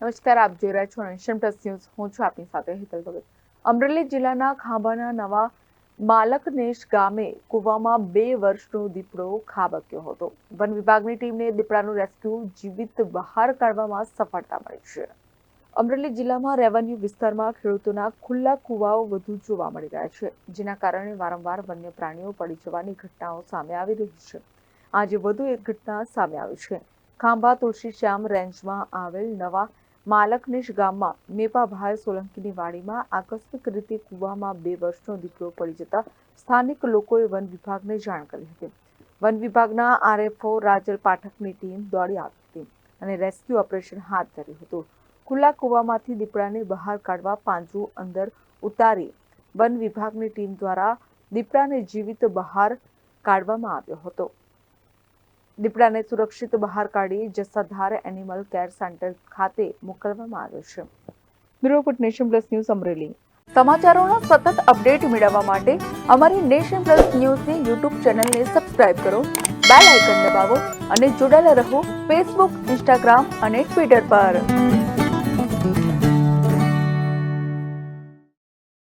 નમસ્કાર, આપ જોઈ રહ્યા છો નેશન પ્લસ ન્યૂઝ હું છું આપની સાથે હેતલ ભગત. અમરેલી જિલ્લાના ખાંભાના નવા માલકનેશ ગામે કૂવામાં બે વર્ષનો દીપડો ખાબક્યો હતો. વન વિભાગની ટીમને દીપડાનું રેસ્ક્યુ જીવિત બહાર કાઢવામાં સફળતા મળી છે. અમરેલી જિલ્લામાં રેવન્યુ વિસ્તારમાં ખેડૂતોના ખુલ્લા કૂવાઓ વધુ જોવા મળી રહ્યા છે, જેના કારણે વારંવાર વન્ય પ્રાણીઓ પડી જવાની ઘટનાઓ સામે આવી રહી છે. આજે વધુ એક ઘટના સામે આવી છે. ખાંભા, તુલસીશ્યામ રેન્જમાં આવેલ નવા માલકનેશ ગામમાં મેપાભાઈ સોલંકીની વાડીમાં આકસ્મિક રીતે કૂવામાં બે વર્ષનો દીકરો પડી જતા સ્થાનિક લોકોએ વન વિભાગને જાણ કરી હતી. વન વિભાગના આરએફઓ રાજલ પાઠકની ટીમ દોડી આવી હતી અને રેસ્ક્યુ ઓપરેશન હાથ ધર્યું હતું. ખુલ્લા કૂવામાંથી દીપડાને બહાર કાઢવા પાંજરું અંદર ઉતારી વન વિભાગની ટીમ દ્વારા દીપડાને જીવિત બહાર કાઢવામાં આવ્યો હતો. દીપડાને સુરક્ષિત બહાર કાઢી જસાધાર એનિમલ કેર સેન્ટર ખાતે મોકલવામાં આવ્યો છે. Bureau nation plus news Amreli. સમાચારોના સતત અપડેટ મેળવવા માટે અમારી નેશન પ્લસ ન્યૂઝની યુટ્યુબ ચેનલને સબસ્ક્રાઇબ કરો, બેલ આઇકન દબાવો અને જોડાયેલા રહો ફેસબુક, ઇન્સ્ટાગ્રામ અને ટ્વિટર પર.